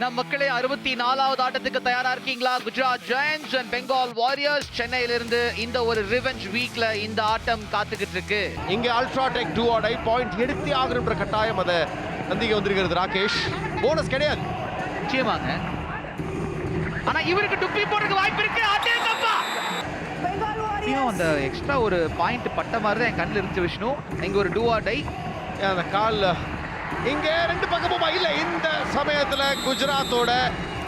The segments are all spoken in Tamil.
நம் மக்களே அறுபத்தி நாலாவது ஆட்டத்துக்கு தயாரா இருக்கீங்களா? Gujarat giants and Bengal warriors சென்னையிலிருந்து இந்த ஒரு ரிவெஞ்ச் வீக்ல இந்த ஆட்டம் காத்துக்கிட்டு இருக்கு இங்கே அல்ட்ராடெக் டூ ஆடை பாயிண்ட் எடுத்தே ஆகணுன்ற கட்டாயம் அதை நந்திக்கு வந்திருக்கிறது ராகேஷ். போனஸ் கிடையாது. நிச்சயமாங்க ஆனா இவருக்கு டுப்பி போடுறதுக்கு வாய்ப்பு இருக்கு. அடேங்கப்பா இன்னும் அந்த எக்ஸ்ட்ரா ஒரு பாயிண்ட் பட்ட மாதிரி தான் என் கண்ணில் இருந்துச்சு விஷ்ணு. இங்க ஒரு டூ ஆர் டை அந்த கால் இங்கே ரெண்டு பக்கமுமா இல்ல இந்த சமயத்துல குஜராத்தோட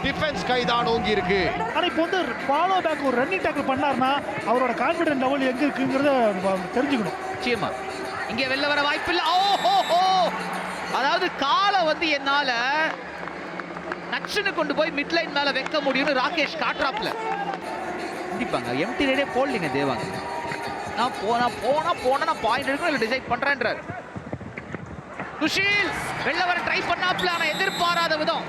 டிஃபென்ஸ் கைதான் ஓங்கி இருக்கு. ஆனா இப்போ வந்து ஃபாலோ பேக் ஒரு ரன்னிங் டேக்கிள் பண்ணாருன்னா அவரோட கான்ஃபிடன்ட் லெவல் எங்க இருக்குங்கிறத தெரிஞ்சுக்கணும். நிச்சயமா. இங்க வெளில வர வாய்ப்பு இல்ல. ஓஹோ அதாவது காலை வந்து என்னால நச்சுன்னு கொண்டு போய் மிட் லைன் மேல வைக்க முடியும்னு ராகேஷ் காட்டுறாப்ல கண்டிப்பாங்க. எம்டி ரேடே போடலீங்க தேவாங்க. நான் போனா போனா போனா நான் பாயிண்ட் எடுக்கணும் இல்லை டிசைட் பண்றேன்றாரு. சுஷீல் வெளில வர ட்ரை பண்ணாப்ல ஆனா எதிர்பாராத விதம்.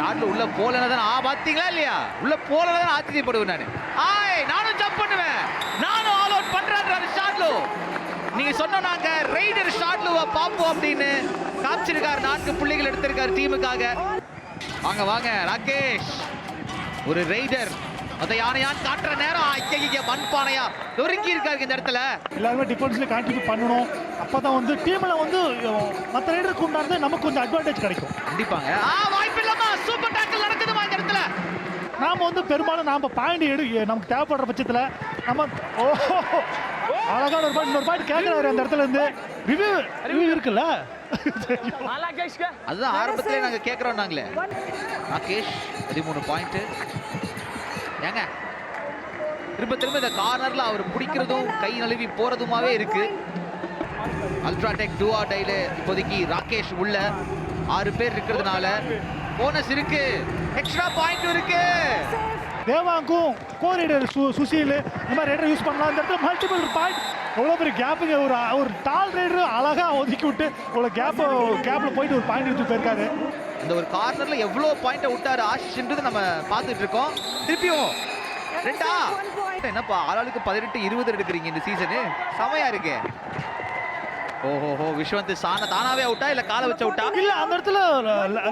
நாட்டுல உள்ள போலனதான் ஆ பாத்தீங்களா இல்லையா? உள்ள போலனதான் ஆச்சரியப்படுவேன் நான். ஆய் நானும் ஜம்ப் பண்ணுவேன். நானும் ஆல் அவுட் பண்றேன்றாரு ஷாட்லு. நீங்க சொன்ன நாங்க ரைடர் ஷாட்லுவை பார்ப்போம் அப்படின்னு காமிச்சிருக்காரு. நான்கு புள்ளிகள் எடுத்திருக்காரு டீமுக்காக வாங்க வாங்க ராகேஷ். ஒரு ரைடர் அந்த யானையான் காட்டுற நேரம். ஐயா மண்பானையா. நொறுங்கி இருக்காரு இந்த இடத்துல. எல்லாருமே டிஃபென்ஸ்ல கான்ட்ரிபியூட் பண்ணணும். அப்பதான் வந்து டீம்ல வந்து மற்ற ரைடருக்கு உண்டானது நமக்கு கொஞ்சம் அட்வான்டேஜ் கிடைக்கும். கண்டிப்பாங்க. ஆ வாய்ப்பு இல்லம்மா சூப்பர் டேக்கிள் நடக்குதுமா இந்த இடத்துல. நாம வந்து பெரும்பாலும் நாம பாயிண்ட் எடு நமக்கு தேவைப்படுற பட்சத்துல நம்ம ஓ அழகான ஒரு பாயிண்ட் இன்னொரு பாயிண்ட் கேட்கிறாரு அந்த இடத்துல இருந்து. ரிவ்யூ ரிவ்யூ இருக்குல்ல? அதுதான் ஆரம்பத்திலே நாங்க கேட்கிறோம் நாங்களே ராகேஷ் பதிமூணு பாயிண்ட் ஏங்க திரும்ப திரும்ப இந்த கார்னர்ல அவர் பிடிக்கிறதும் கை நழுவி போறதுமாவே இருக்கு. அல்ட்ராடெக் டூஆ டைல இப்போதைக்கு ராகேஷ் உள்ள. ஆறு பேர் இருக்கிறதுனால போனஸ் இருக்கு. எக்ஸ்ட்ரா பாயிண்ட் இருக்கு. தேவாங்கும் கோரிடர் சு சுசீல். இந்த மாதிரி யூஸ் பண்ணலாம். இந்த இடத்துல மல்டிபிள் பாயிண்ட் எவ்வளோ பெரிய கேப்புங்க ஒரு ஒரு டால் ரைடர் அழகா ஒதுக்கி விட்டு இவ்வளோ கேப் கேப்பில் போயிட்டு ஒரு பாயிண்ட் எடுத்து போயிருக்காரு. இந்த ஒரு கார்னர்ல எவ்வளவு பாயிண்ட விட்டாரு ஆஷிஷ்ன்றது நம்ம பார்த்துட்டு இருக்கோம். திருப்பியும் ரெண்டா? என்னப்பா ஆளாளுக்கு பதினெட்டு இருபது எடுக்கிறீங்க இந்த சீசனு செமையா இருக்கு. ஓஹோஹோ விஸ்வந்த் சாண தானாவே அவுட்டா இல்ல காலை வச்சு அவுட்டா? இல்ல அந்த இடத்துல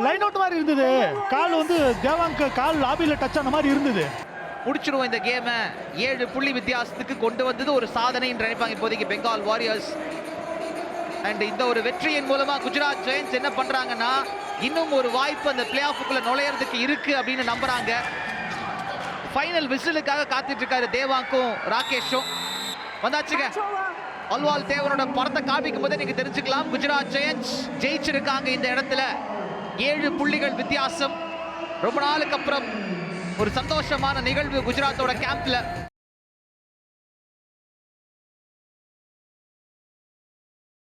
லைன் அவுட் மாதிரி இருந்தது. கால் வந்து தேவாங்க் கால் லாபியில் டச் ஆன மாதிரி இருந்தது. முடிச்சிருவோம் இந்த கேமை ஏழு புள்ளி வித்தியாசத்துக்கு கொண்டு வந்தது ஒரு சாதனை என்று நினைப்பாங்க இப்போதைக்கு பெங்கால் வாரியர்ஸ் அண்ட் இந்த ஒரு வெற்றியின் மூலமா குஜராத் ஜெயின்ஸ் என்ன பண்றாங்கன்னா இன்னும் ஒரு வாய்ப்பு அந்த பிளே ஆஃபுக்குள்ள நுழையறதுக்கு இருக்கு அப்படின்னு நம்புறாங்க. ஃபைனல் விசிலுக்காக காத்துட்டு இருக்காரு தேவாங்கும் ராகேஷும். வந்தாச்சுங்க. அல்வால் தேவனோட படத்தை காமிக்கும் போதே நீங்க தெரிஞ்சுக்கலாம். குஜராத் ஜெயன்ஸ் ஜெயிச்சிருக்காங்க இந்த இடத்துல. ஏழு புள்ளிகள் வித்தியாசம். ரொம்ப நாளுக்கு அப்புறம் ஒரு சந்தோஷமான நிகழ்வு குஜராத்தோட கேம்ப்ல